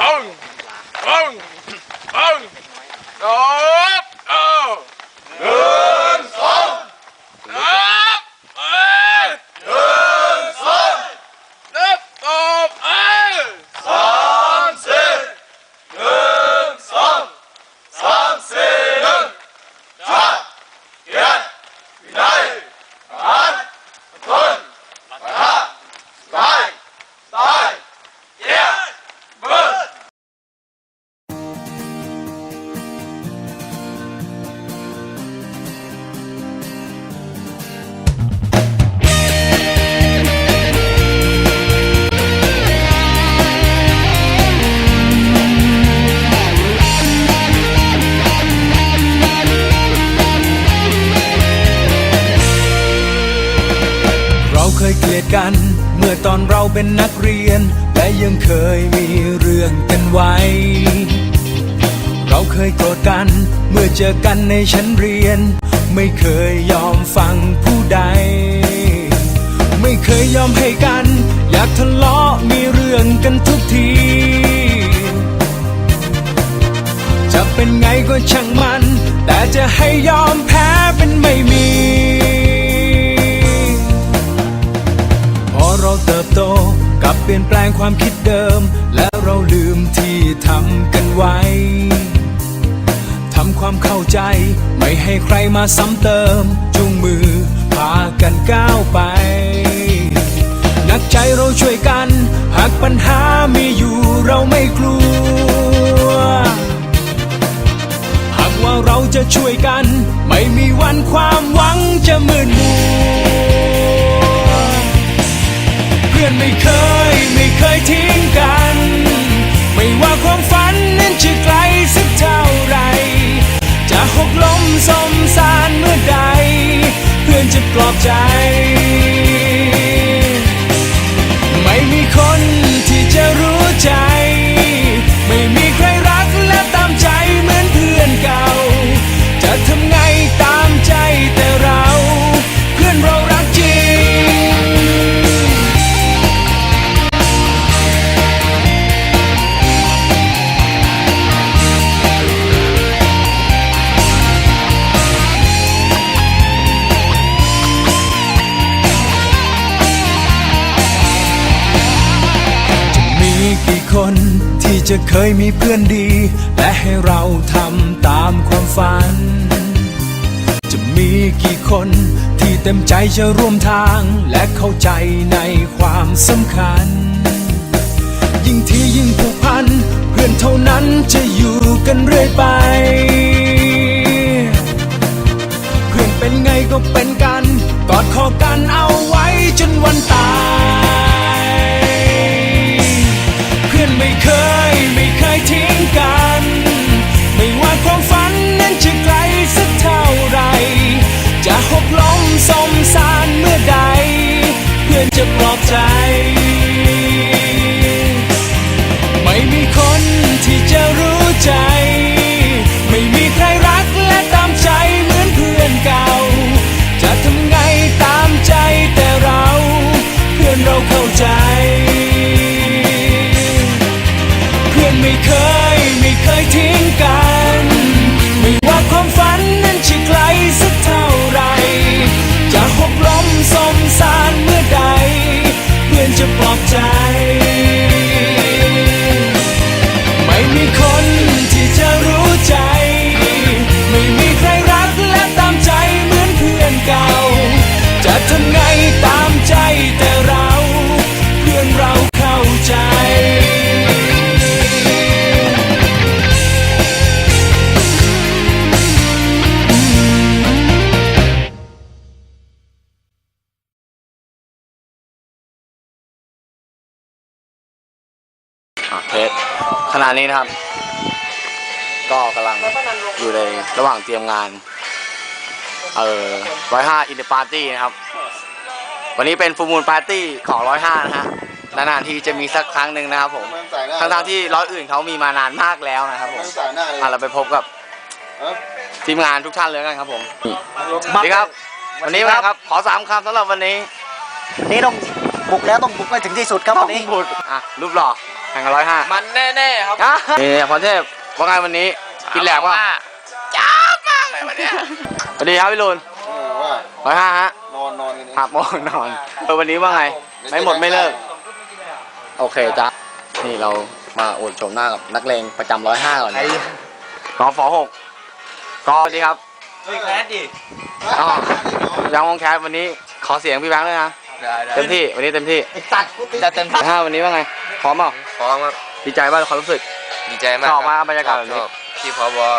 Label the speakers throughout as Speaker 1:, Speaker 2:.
Speaker 1: ปังปังปังสองเอ ต
Speaker 2: อนเราเป็นนักเรียน และยังเคยมีเรื่องกันไว้ เราเคยโกรธกันเมื่อเจอกันในชั้นเรียน ไม่เคยยอมฟังผู้ใด ไม่เคยยอมให้กัน อยากทะเลาะมีเรื่องกันทุกที จะเป็นไงก็ช่างมัน แต่จะให้ยอมแพ้เป็นไม่มี โตกลับเปลี่ยนแปลงความคิดเดิม และเราลืมที่ทำกันไว้ทำความเข้าใจไม่ให้ใครมาซ้ำเติมจูงมือพากันก้าวไป นักใจเราช่วยกัน หากปัญหามีอยู่เราไม่กลัว หากว่าเราจะช่วยกัน ไม่มีวันความหวังจะมืดมัว อนไม่เคย ไม่เคยทิ้ง จะเคยมีเพื่อนดี และให้เราทำตามความฝัน จะมีกี่คนที่เต็มใจจะร่วมทาง และเข้าใจในความสำคัญ ยิ่งที่ยิ่งผูกพัน เพื่อนเท่านั้นจะอยู่กันเรื่อยไป เพื่อนเป็นไงก็เป็นกัน กอดคอกันเอา เพื่อ
Speaker 3: ณะนี้นะครับ ก็กำลังอยู่ในระหว่างเตรียมงาน เอ่อร้อยห้าอินเดปาร์ตี้นะครับ วันนี้เป็นฟูมูลปาร์ตี้ของร้อยห้านะฮะนานๆทีจะมีสักครั้งหนึ่งนะครับผม
Speaker 1: มันใส่หน้า
Speaker 3: ทั้งๆที่ร้อยอื่นเขามีมานานมากแล้วนะครับผม
Speaker 1: มันใส่หน้าเลย
Speaker 3: อะเราไปพบกับ
Speaker 1: เอ้า
Speaker 3: ทีมงานทุกท่านเลยกันครับผมสวัสดีครับ วันนี้นะครับ ขอสามคำสำหรับวันนี้
Speaker 4: นี่ต้องบุกแล้วต้องบุกให้ถึงที่สุดครับวันนี้
Speaker 3: พูดอะรูปหล่อ แข่งกันร้อยห้า
Speaker 1: มันแน่ๆครับ
Speaker 3: นี่พรเทพว่าไงวันนี้กินแหลกป่ะ
Speaker 1: จ้าบมากเลยวันเนี้ย
Speaker 3: สวัสดีครับพี่ลุนร้อยห้าฮะ
Speaker 4: นอนนอนกันนี่
Speaker 3: หับโมงนอนเออวันนี้ว่าไง ไม่หมดไม่เลิก โอเคจ้ะนี่เรามาโอดโฉมหน้ากับนักเลงประจำร้อยห้าก่อนนะกอฟหกก็สวัสดีครับ
Speaker 1: เฮ้ยแคสดิ
Speaker 3: อ๋อยังวงแคสวันนี้ขอเสียงพี่แบงค์ด้วยนะ
Speaker 1: ได้ได้
Speaker 3: เต็มที่วันนี้เต็มที่
Speaker 1: จะเต็มที่
Speaker 3: ห้าวันนี้ว่าไง พร้อมเปล่า
Speaker 4: พร้อมครับ
Speaker 3: ดีใจบ้างความรู้สึก
Speaker 4: ดีใจมาก
Speaker 3: ชอบ
Speaker 4: ค
Speaker 3: มากบรรยากาศแบบนี้
Speaker 4: ชอบที่พอบอก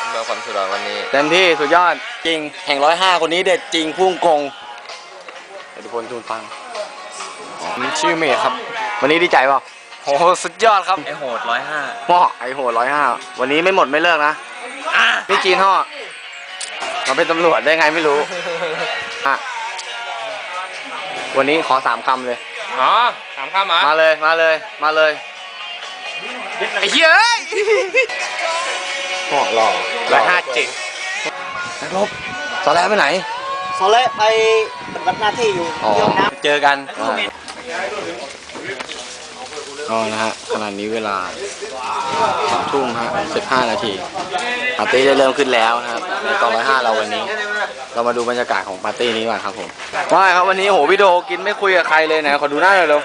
Speaker 4: อำนวยความสะดวกวันนี้
Speaker 3: เต็มที่สุดยอดจริงแห่งร้อยห้าคนนี้เด็ดจริงพุ่งกงเดี๋ยวทุกคนทูนฟังชื่อเมย์ครับ วันนี้ดีใจเปล่าโอ้โหสุดยอดครับ
Speaker 1: ไอโหดร้อยห้า
Speaker 3: ห่อไอโหร้อยห้าวันนี้ไม่หมดไม่เลิกนะพี่จีนห่อมาเป็นตำรวจได้ไงไม่รู้อะวันนี้ขอสามคำเลย
Speaker 1: อ๋อถามข้ามมา
Speaker 3: มาเลยมาเลยมาเลยไอ้เหี้ยเอ้ยห่อหล่อ
Speaker 1: ร้อยห้าเจ๋ง
Speaker 3: นักรบตอนแรกไปไหน
Speaker 5: โซเล่ไปปฏิบัติหน้าที่อยู่
Speaker 3: อ๋อ
Speaker 5: เยี่ยมน้
Speaker 3: เจอกัน ก็นะฮะขณะนี้เวลาสองทุ่มฮะสิบห้านาทีปาร์ตี้ได้เริ่มขึ้นแล้วนะครับในกองร้อยห้าเราวันนี้ เรามาดูบรรยากาศของปาร์ตี้นี้ก่อนครับผมว่าไงครับวันนี้โหพี่โดกินไม่คุยกับใครเลยไหนขอดูหน้าหน่อยเร็ว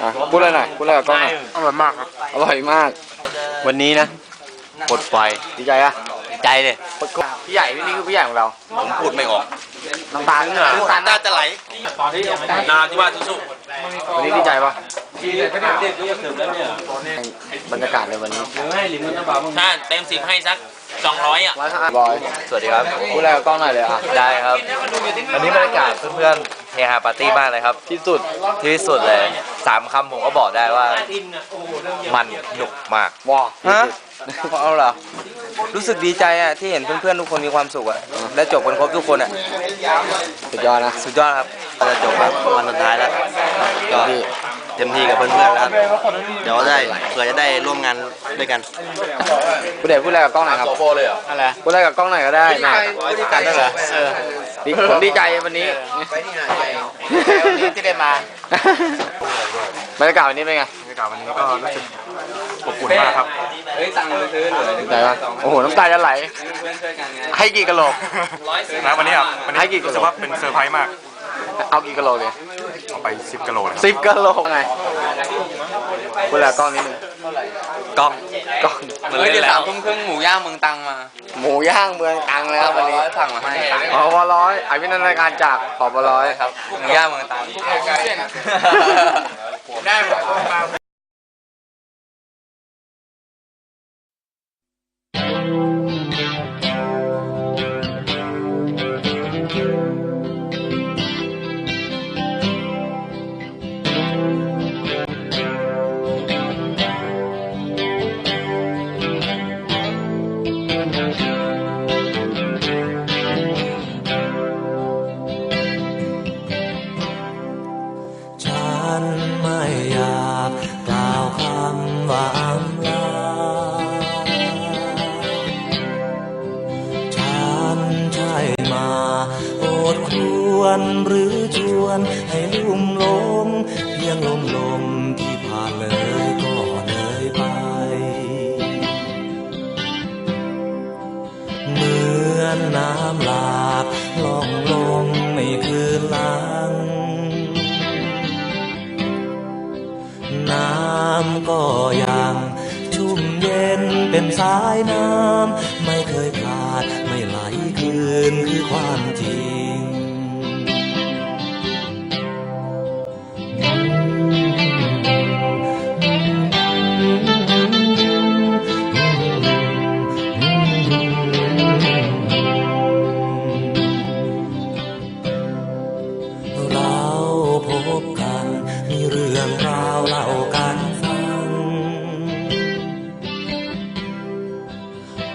Speaker 3: อะพูดอะไรหน่อยพูดอะไรกับกล้องหน่อย
Speaker 1: อร่อยมากครับ
Speaker 3: อร่อยมาก วันนี้นะปลดปล่อยดีใจอะ
Speaker 1: ใจเลย
Speaker 3: ปลดปล่อยพี่ใหญ่พี่นี่คือพี่ใหญ่ของเรา
Speaker 4: ผมพูดไม่ออก
Speaker 3: น้ำตาลน้ำตาล
Speaker 4: น่าจะไหล
Speaker 1: นาที่ว่าสุ
Speaker 3: วันนี้ดีใจปะ บรรยากาศในวันนี้
Speaker 1: ถ้าเต็มสิบให้สักสองร้อยอะ
Speaker 3: ร้อยห้าบอย
Speaker 4: สวัสดีครับ
Speaker 3: พูดอะไรกับกล้องหน่อยเลยอะ
Speaker 4: ได้ครับวันนี้บรรยากาศเพื่อนๆเฮฮาปาร์ตี้มากเลยครับ
Speaker 3: ที่สุด
Speaker 4: ที่สุดเลยสามคำผมก็บอกได้ว่า มันหนุกมาก
Speaker 3: ว้า
Speaker 6: ฮะเอาเหรอรู้สึกดีใจอะที่เห็นเพื่อนๆทุกคนมีความสุขอะและจบกันครบทุกคนอะ
Speaker 3: สุดยอดนะ
Speaker 6: สุดยอดครับ
Speaker 4: จะจบครับวันสุดท้ายแล้ว
Speaker 3: ก็ที่
Speaker 4: เต็มที่กับเพื่อนๆแล้วครับเดี๋ยวได้เผื่อจะได้ร่วมงานด้วยกัน
Speaker 3: พูดเด็พูดอะไรกับกล้องหน่อยครับอะไรพูดอะไรกับกล้องหน่อยก็ได้นะกันได้เหรอเออดีผมดีใจวันนี้
Speaker 1: ที่ได้มา
Speaker 3: บรรยากาศวันนี้เป็นไง
Speaker 1: บรรยากาศวันนี้ก็รู้สึกอบอุ่นมากครับ
Speaker 3: ดีใจปะโอ้โหน้ำตาจะไหลให้กี่กะโหลก
Speaker 1: นะวันนี้อะวัน
Speaker 3: ให้
Speaker 1: นี้
Speaker 3: กี่กิโล
Speaker 1: รู้สึกว่าเป็นเซอร์ไพรส์มาก
Speaker 3: เอากี่กะโหลกเลย
Speaker 1: เอาไป 10กิโลเลยครับ
Speaker 3: สิบกะโหลกไงพูดอะไรกับกล้องนิดนึง
Speaker 6: กล้อง
Speaker 3: กล้อง
Speaker 6: เฮ้ยเดี๋ยวสามทุ่มครึ่งหมูย่างเมืองตังมา
Speaker 3: หมูย่างเมืองตังเลยครับวันนี้
Speaker 6: สั่งมาให้
Speaker 3: ขอบร้อยอภินันทนาการจากขอบร้อยครับ
Speaker 6: หมูย่างเมืองตัง
Speaker 3: ได้หมด
Speaker 7: ชวนให้ลุ่มหลงเพียงลมลมที่ผ่านเลยก็เลยไป เหมือนน้ำหลากล่องลงในคืนหลัง น้ำก็ยังชุ่มเย็นเป็นสายน้ำ ไม่เคยขาดไม่ไหลคืนคือความจริง เรื่องราวเล่ากันฟัง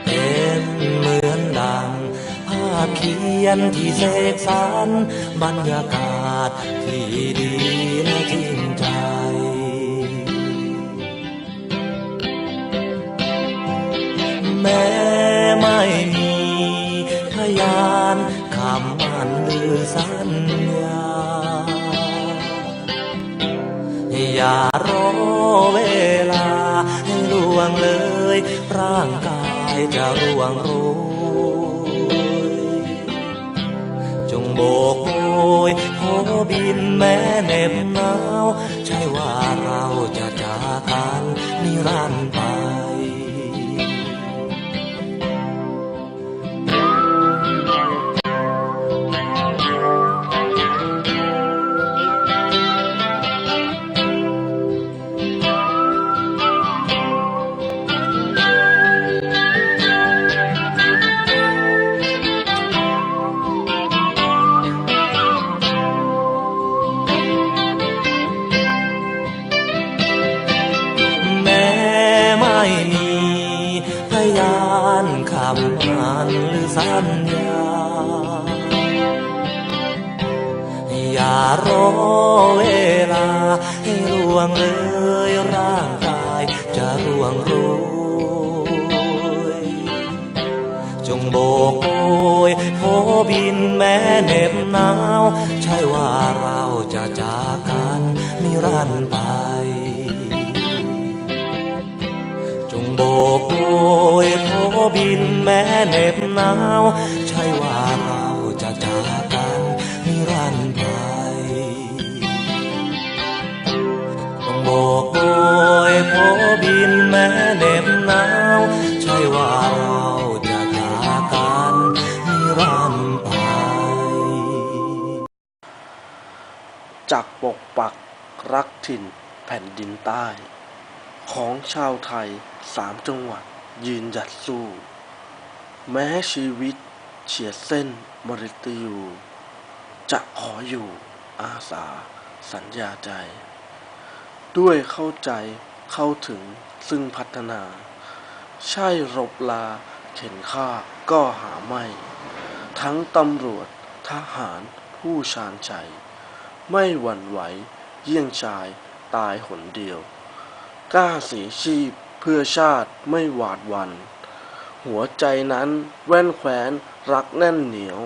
Speaker 7: เป็นเหมือนดัง ภาพเขียนที่เสกสรรบรรยากาศที่ดีและจริงใจแม้ไม่มีพยานคำมันหรือสัญญา อย่ารอเวลาให้ล่วงเลย ร่างกายจะร่วงโรยจงโบกโอยโหบินแม้เหน็บหนาว ใช่ว่าเราจะจากกันนิรันดร์านคำมันหรือสัญญา อย่ารอเวลาให้ร่วงเลย บินแม้เหน็บหนาว ใช่ว่าเราจะจากกันนิรันดร์ไปจงโบกโบยโผบินแม้เหน็บหนาว ใช่ว่าเราจะจากกันนิรันดร์ไปจากป
Speaker 8: กปักรักถิ่นแผ่นดินใต้ ของชาวไทยสามจังหวัด ยืนหยัดสู้ แม้ชีวิตเฉียดเส้นมริตยู จะขออยู่อาสาสัญญาใจ ด้วยเข้าใจเข้าถึงซึ่งพัฒนา ใช่รบลาเข็นฆ่าก็หาไม่ ทั้งตำรวจทหารผู้ชาญชัยไม่หวั่นไหวเยี่ยงชายตายหนเดียว กล้าเสียชีพ พื่อชาติไม่หวาดหวัน หัวใจนั้นแว่นแขวนรักแน่นเหนียว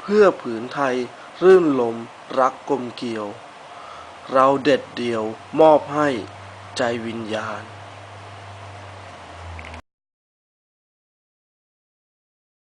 Speaker 8: เพื่อผืนไทยรื่นลมรักกลมเกี่ยว เราเด็ดเดียวมอบให้ใจวิญญาณ